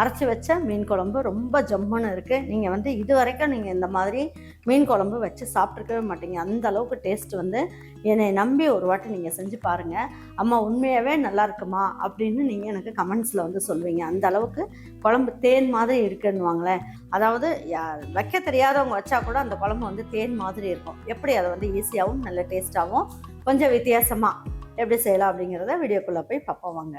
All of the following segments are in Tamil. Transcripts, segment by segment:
அரைச்சி வச்ச மீன் குழம்பு ரொம்ப ஜம்முன்னு இருக்குது நீங்கள் வந்து இது வரைக்கும் நீங்கள் இந்த மாதிரி மீன் குழம்பு வச்சு சாப்பிட்ருக்கவே மாட்டீங்க. அந்த அளவுக்கு டேஸ்ட் வந்து என்னை நம்பி ஒரு வாட்டி நீங்கள் செஞ்சு பாருங்கள் அம்மா உண்மையாகவே நல்லா இருக்குமா? அப்படின்னு நீங்கள் எனக்கு கமெண்ட்ஸில் வந்து சொல்லுவீங்க. அந்த அளவுக்கு குழம்பு தேன் மாதிரி இருக்குன்னுவாங்களேன் அதாவது வைக்க தெரியாதவங்க வச்சா கூட அந்த குழம்பு வந்து தேன் மாதிரி இருக்கும். எப்படி அதை வந்து ஈஸியாகவும் நல்ல டேஸ்ட்டாகவும் கொஞ்சம் வித்தியாசமாக எப்படி செய்யலாம் அப்படிங்கிறத வீடியோக்குள்ளே போய் பார்ப்போம் வாங்க.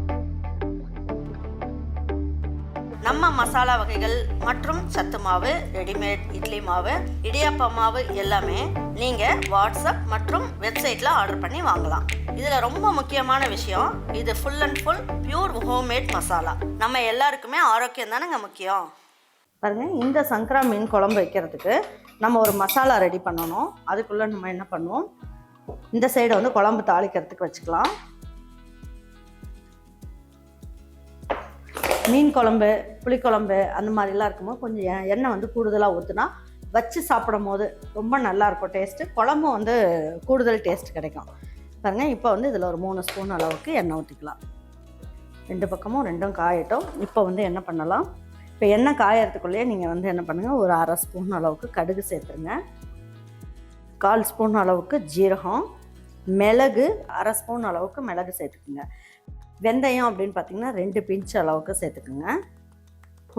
நம்ம மசாலா வகைகள் மற்றும் சத்து மாவு ரெடிமேட் இட்லி மாவு இடியாப்ப மாவு எல்லாமே நீங்கள் வாட்ஸ்அப் மற்றும் வெப்சைட்டில் ஆர்டர் பண்ணி வாங்கலாம். இதில் ரொம்ப முக்கியமான விஷயம் இது full and full pure homemade masala. நம்ம எல்லாருக்குமே ஆரோக்கியம் தானேங்க முக்கியம்? பாருங்க இந்த சங்கரா மீன் குழம்பு வைக்கிறதுக்கு நம்ம ஒரு மசாலா ரெடி பண்ணணும். அதுக்குள்ளே நம்ம என்ன பண்ணுவோம்? இந்த சைடை வந்து குழம்பு தாளிக்கிறதுக்கு வச்சுக்கலாம். மீன் குழம்பு புளிக்குழம்பு அந்த மாதிரிலாம் இருக்கும்போது கொஞ்சம் எ- எண்ணெய் வந்து கூடுதலாக ஊற்றுனா வச்சு சாப்பிடும் போது ரொம்ப நல்லாயிருக்கும் டேஸ்ட்டு குழம்பும் வந்து கூடுதல் டேஸ்ட் கிடைக்கும். பாருங்கள் இப்போ வந்து இதில் ஒரு மூணு ஸ்பூன் அளவுக்கு எண்ணெய் ஊற்றிக்கலாம் ரெண்டு பக்கமும் ரெண்டும் காயட்டும். இப்போ வந்து என்ன பண்ணலாம்? இப்போ எண்ணெய் காயறதுக்குள்ளேயே நீங்கள் வந்து என்ன பண்ணுங்கள் ஒரு அரை ஸ்பூன் அளவுக்கு கடுகு சேர்த்துருங்க. கால் ஸ்பூன் அளவுக்கு ஜீரகம் மிளகு அரை ஸ்பூன் அளவுக்கு மிளகு சேர்த்துக்குங்க. வெந்தயம் அப்படின்னு பார்த்தீங்கன்னா ரெண்டு பிஞ்ச் அளவுக்கு சேர்த்துக்குங்க.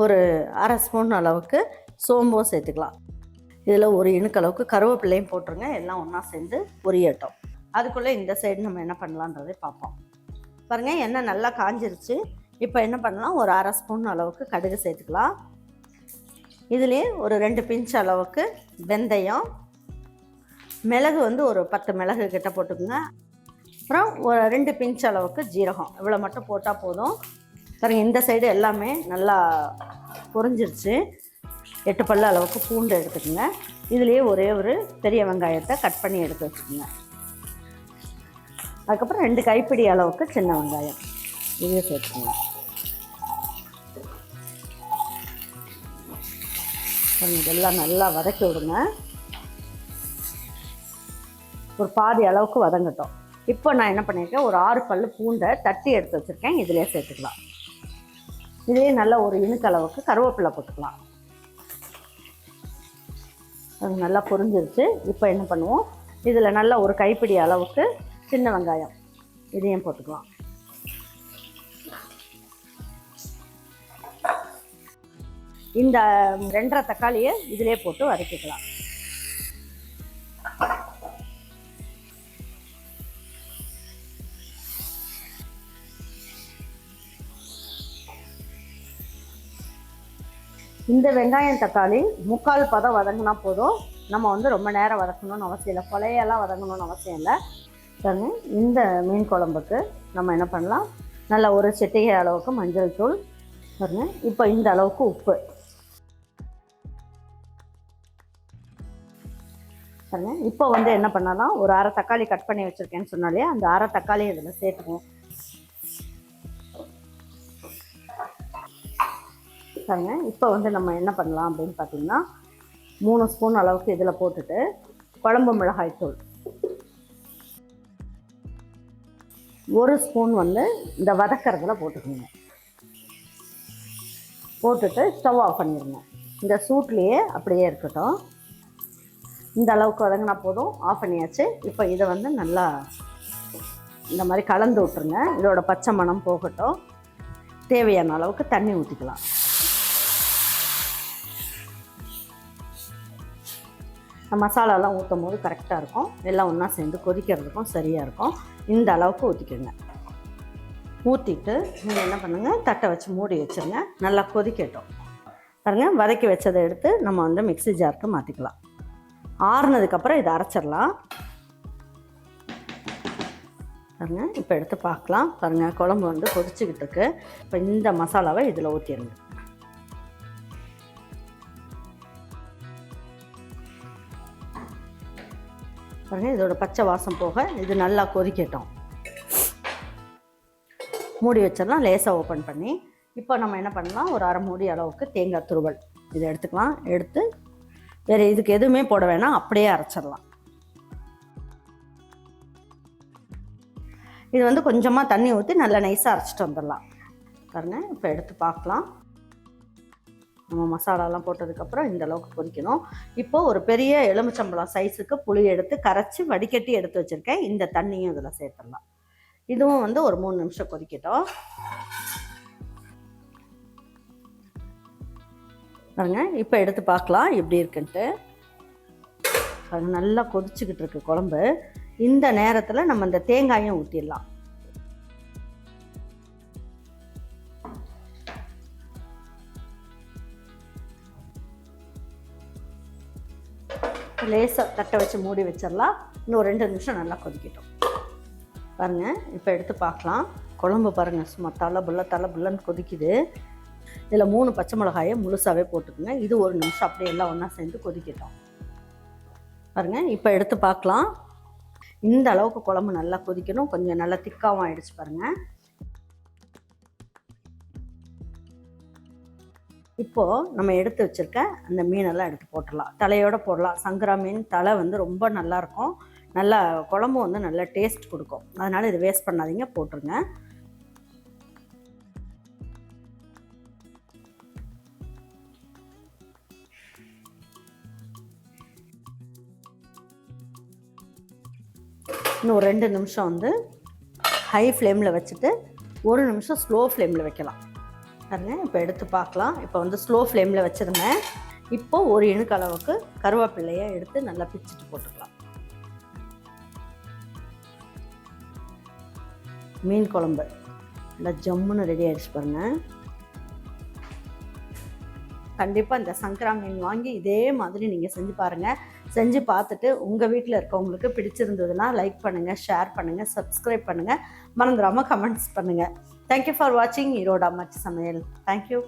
ஒரு அரை ஸ்பூன் அளவுக்கு சோம்பும் சேர்த்துக்கலாம். இதில் ஒரு இணுக்களவுக்கு கருவேப்பிலையும் போட்டுருங்க. எல்லாம் ஒன்றா சேர்ந்து பொரியட்டும். அதுக்குள்ளே இந்த சைடு நம்ம என்ன பண்ணலான்றதை பார்ப்போம். பாருங்கள் எண்ணெய் நல்லா காஞ்சிருச்சு. இப்போ என்ன பண்ணலாம்? ஒரு அரை ஸ்பூன் அளவுக்கு கடுகு சேர்த்துக்கலாம். இதுலேயே ஒரு ரெண்டு பிஞ்ச் அளவுக்கு வெந்தயம். மிளகு வந்து ஒரு பத்து மிளகு கிட்ட போட்டுக்கோங்க. அப்புறம் ஒரு ரெண்டு பிஞ்ச் அளவுக்கு ஜீரகம். இவ்வளோ மட்டும் போட்டால் போதும். பாருங்க இந்த சைடு எல்லாமே நல்லா பொறிஞ்சிருச்சு எட்டு பல்லு அளவுக்கு பூண்டு எடுத்துக்கோங்க. இதுலேயே ஒரே ஒரு பெரிய வெங்காயத்தை கட் பண்ணி எடுத்து வச்சுக்கோங்க. அதுக்கப்புறம் ரெண்டு கைப்பிடி அளவுக்கு சின்ன வெங்காயம். இதையும் சேர்த்துக்கோங்க. இதெல்லாம் நல்லா வதக்கி விடுங்க. ஒரு பாதி அளவுக்கு வதங்கட்டும். இப்போ நான் என்ன பண்ணியிருக்கேன் ஒரு ஆறு பல்லு பூண்டை தட்டி எடுத்து வச்சுருக்கேன். இதிலே சேர்த்துக்கலாம். இதிலே நல்ல ஒரு இணுக்களவுக்கு கருவேப்பிலை போட்டுக்கலாம். அது நல்லா பொரிஞ்சிருச்சு. இப்போ என்ன பண்ணுவோம் இதில் நல்ல ஒரு கைப்பிடி அளவுக்கு சின்ன வெங்காயம் இதையும் போட்டுக்கலாம். இந்த ரெண்டரை தக்காளியை இதிலே போட்டு வதக்கிக்கலாம். இந்த வெங்காயம் தக்காளி முக்கால் பதம் வதங்கினா போதும். நம்ம வந்து ரொம்ப நேரம் வதக்கணும்னு அவசியம் இல்லை. கொலையெல்லாம் வதங்கணும்னு அவசியம் இல்லை. பாருங்க இந்த மீன் குழம்புக்கு நம்ம என்ன பண்ணலாம்? நல்ல ஒரு செட்டிகை அளவுக்கு மஞ்சள் தூள். பாருங்க இப்போ இந்த அளவுக்கு உப்பு. பாருங்க இப்போ வந்து என்ன பண்ணலாம்? ஒரு அரை தக்காளி கட் பண்ணி வச்சுருக்கேன்னு சொன்னாலே அந்த அரை தக்காளி இதில் சேர்த்துக்குவோம். பாருங்க இப்போ வந்து நம்ம என்ன பண்ணலாம் அப்படின்னு பார்த்தீங்கன்னா மூணு ஸ்பூன் அளவுக்கு இதில் போட்டுட்டு குழம்பு மிளகாய் தூள். ஒரு ஸ்பூன் வந்து இந்த வதக்கிறதுல போட்டுக்கோங்க. போட்டுட்டு ஸ்டவ் ஆஃப் பண்ணிடுங்க இந்த சூட்லேயே அப்படியே இருக்கட்டும். இந்த அளவுக்கு வதங்கினா போதும். ஆஃப் பண்ணியாச்சு. இப்போ இதை வந்து நல்லா இந்த மாதிரி கலந்து விட்டுருங்க. இதோட பச்சை மணம் போகட்டும். தேவையான அளவுக்கு தண்ணி ஊற்றிக்கலாம் மசாலாலாம் ஊற்றும் போது கரெக்டாக இருக்கும். எல்லாம் ஒன்றா சேர்ந்து கொதிக்கிறதுக்கும் சரியாக இருக்கும். இந்த அளவுக்கு ஊற்றிக்கோங்க ஊற்றிட்டு நீங்கள் என்ன பண்ணுங்கள் தட்டை வச்சு மூடி வச்சுருங்க. நல்லா கொதிக்கட்டும். பாருங்க வதக்கி வச்சதை எடுத்து நம்ம வந்து மிக்ஸி ஜாருக்கு மாற்றிக்கலாம் ஆறுனதுக்கப்புறம் இதை அரைச்சிடலாம். பாருங்க இப்போ எடுத்து பார்க்கலாம். பாருங்கள் குழம்பு வந்து கொதிச்சுக்கிட்டு இருக்கு. இப்போ இந்த மசாலாவை இதில் ஊற்றிடுங்க பாருங்கள் இதோட பச்சை வாசம் போக இது நல்லா கொதிக்கட்டும். மூடி வச்சிடலாம் லேசாக ஓப்பன் பண்ணி. இப்போ நம்ம என்ன பண்ணலாம் ஒரு அரை மூடி அளவுக்கு தேங்காய் துருவல். இதை எடுத்துக்கலாம் எடுத்து வேறு இதுக்கு எதுவுமே போட வேணாம் அப்படியே அரைச்சிடலாம். இது வந்து கொஞ்சமாக தண்ணி ஊற்றி நல்லா நைஸாக அரைச்சிட்டு வந்துடலாம். பாருங்கள் இப்போ எடுத்து பார்க்கலாம். நம்ம மசாலாலாம் போட்டதுக்கப்புறம் இந்த அளவுக்கு கொதிக்கணும் இப்போ ஒரு பெரிய எலுமிச்சம்பழம் சைஸுக்கு புளி எடுத்து கரைச்சி வடிகட்டி எடுத்து வச்சுருக்கேன். இந்த தண்ணியும் இதில் சேர்த்துடலாம். இதுவும் வந்து ஒரு மூணு நிமிஷம் கொதிக்கட்டும். பாருங்க இப்போ எடுத்து பார்க்கலாம் எப்படி இருக்குன்ட்டு. நல்லா கொதிச்சுக்கிட்டு இருக்கு குழம்பு. இந்த நேரத்தில் நம்ம இந்த தேங்காயும் ஊற்றிடலாம் லேசாக தட்டை வச்சு மூடி வச்சிடலாம். இன்னும் ரெண்டு நிமிஷம் நல்லா கொதிக்கட்டும். பாருங்கள் இப்போ எடுத்து பார்க்கலாம். குழம்பு பாருங்கள் சும்மா தலை புல்ல தலை புல்லன்னு கொதிக்குது. இதில் மூணு பச்சை மிளகாயை முழுசாகவே போட்டுக்குங்க. இது ஒரு நிமிஷம் அப்படியே எல்லாம் ஒன்றா சேர்ந்து கொதிக்கட்டும். பாருங்கள் இப்போ எடுத்து பார்க்கலாம். இந்த அளவுக்கு குழம்பு நல்லா கொதிக்கணும். கொஞ்சம் நல்லா திக்காகவும் ஆயிடுச்சு பாருங்கள் இப்போது நம்ம எடுத்து வச்சிருக்க அந்த மீனெல்லாம் எடுத்து போட்டுடலாம். தலையோடு போடலாம். சங்கரா மீன் தலை வந்து ரொம்ப நல்லாயிருக்கும் நல்லா குழம்பு வந்து நல்லா டேஸ்ட் கொடுக்கும். அதனால் இது வேஸ்ட் பண்ணாதீங்க போட்டுருங்க. இன்னும் ரெண்டு நிமிஷம் வந்து ஹை ஃப்ளேமில் வச்சுட்டு ஒரு நிமிஷம் ஸ்லோ ஃப்ளேமில் வைக்கலாம். பாருங்க. இப்போ எடுத்து பார்க்கலாம் இப்போ வந்து ஸ்லோ ஃப்ளேமில் வச்சுருந்தேன் இப்போது ஒரு இணுக்கு அளவுக்கு கருவேப்பிள்ளையை எடுத்து நல்லா பிச்சுட்டு போட்டுக்கலாம். மீன் குழம்பு. நல்லா ஜம்முன்னு ரெடி ஆகிடுச்சு பாருங்கள் கண்டிப்பாக இந்த சங்கரா மீன் வாங்கி இதே மாதிரி நீங்கள் செஞ்சு பாருங்கள் செஞ்சு பார்த்துட்டு உங்கள் வீட்டில் இருக்கவங்களுக்கு பிடிச்சிருந்ததுன்னா லைக் பண்ணுங்கள் ஷேர் பண்ணுங்கள் சப்ஸ்கிரைப் பண்ணுங்கள் மறந்துடாமல் கமெண்ட்ஸ் பண்ணுங்கள் தேங்க்யூ ஃபார் வாட்சிங் ஈரோடு அம்மாச்சி சமையல் தேங்க்யூ